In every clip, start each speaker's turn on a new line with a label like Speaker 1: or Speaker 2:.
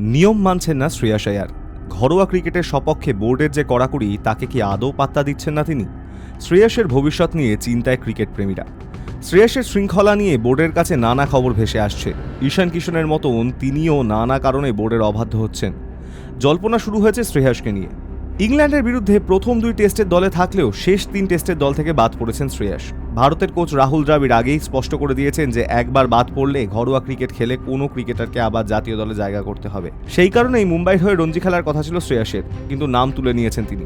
Speaker 1: নিয়ম মানছেন না শ্রেয়াস আয়ার ঘরোয়া ক্রিকেটের সপক্ষে বোর্ডের যে কড়াকড়ি, তাকে কি আদৌ পাত্তা দিচ্ছেন না তিনি? শ্রেয়াসের ভবিষ্যৎ নিয়ে চিন্তায় ক্রিকেট প্রেমীরা। শ্রেয়াসের শৃঙ্খলা নিয়ে বোর্ডের কাছে নানা খবর ভেসে আসছে। ঈশান কিশনের মতন তিনিও নানা কারণে বোর্ডের অবাধ্য হচ্ছেন। জল্পনা শুরু হয়েছে শ্রেয়াসকে নিয়ে। ইংল্যান্ডের বিরুদ্ধে প্রথম দুই টেস্টের দলে থাকলেও শেষ তিন টেস্টের দল থেকে বাদ পড়েছেন শ্রেয়াস। ভারতের কোচ রাহুল দ্রাবিড় আগেই স্পষ্ট করে দিয়েছেন যে একবার বাদ পড়লে ঘরোয়া ক্রিকেট খেলে কোনো ক্রিকেটারকে আবার জাতীয় দলে জায়গা করতে হবে। সেই কারণেই মুম্বাইয়ের হয়ে রঞ্জি খেলার কথা ছিল শ্রেয়াসের, কিন্তু নাম তুলে নিয়েছেন তিনি।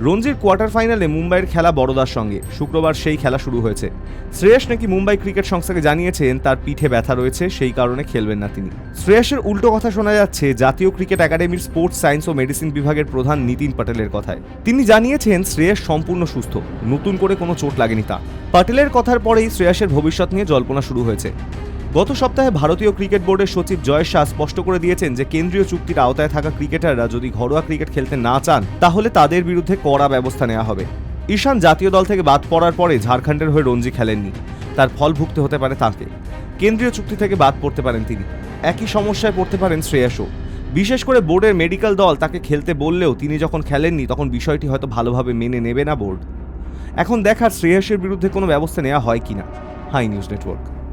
Speaker 1: রঞ্জির কোয়ার্টার ফাইনালে মুম্বাইয়ের খেলা বড়দার সঙ্গে। শুক্রবার সেই খেলা শুরু হয়েছে। শ্রেয়াস নাকি মুম্বাই ক্রিকেট সংস্থাকে জানিয়েছেন, তার পিঠে ব্যথা রয়েছে, সেই কারণে খেলবেন না তিনি। শ্রেয়াসের উল্টো কথা শোনা যাচ্ছে, জাতীয় ক্রিকেট একাডেমির স্পোর্টস, সায়েন্স ও মেডিসিন বিভাগের প্রধান নীতিন প্যাটেলের কথায়। তিনি জানিয়েছেন, শ্রেয়াস সম্পূর্ণ সুস্থ, নতুন করে কোনো চোট লাগেনি তা প্যাটেলের কথার পরেই শ্রেয়াসের ভবিষ্যৎ নিয়ে জল্পনা শুরু হয়েছে। গত সপ্তাহে ভারতীয় ক্রিকেট বোর্ডের সচিব জয় শাহ স্পষ্ট করে দিয়েছেন যে কেন্দ্রীয় চুক্তির আওতায় থাকা ক্রিকেটাররা যদি ঘরোয়া ক্রিকেট খেলতে না চান, তাহলে তাদের বিরুদ্ধে কড়া ব্যবস্থা নেওয়া হবে। ঈশান জাতীয় দল থেকে বাদ পড়ার পরে ঝাড়খণ্ডের হয়ে রঞ্জি খেলেননি। তার ফল ভুগতে হতে পারে তাকে। কেন্দ্রীয় চুক্তি থেকে বাদ পড়তে পারেন তিনি। একই সমস্যায় পড়তে পারেন শ্রেয়াসও। বিশেষ করে বোর্ডের মেডিকেল দল তাকে খেলতে বললেও তিনি যখন খেলেননি, তখন বিষয়টি হয়তো ভালোভাবে মেনে নেবে না বোর্ড। এখন দেখার শ্রেয়াসের বিরুদ্ধে কোনো ব্যবস্থা নেওয়া হয় কিনা? High news network.